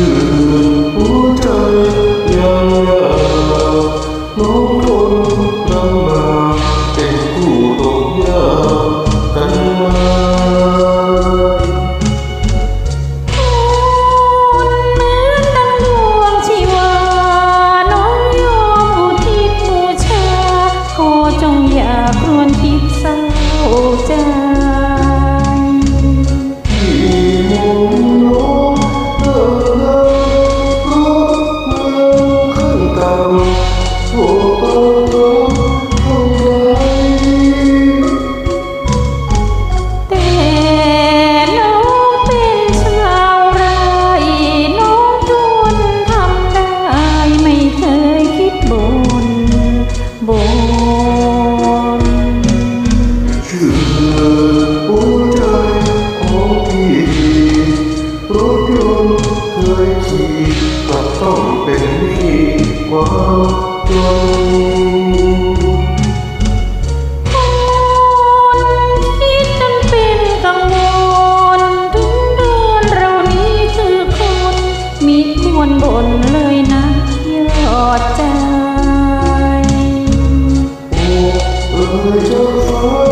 you. มิตควรบ่นเลยนะยอดใจ Oh,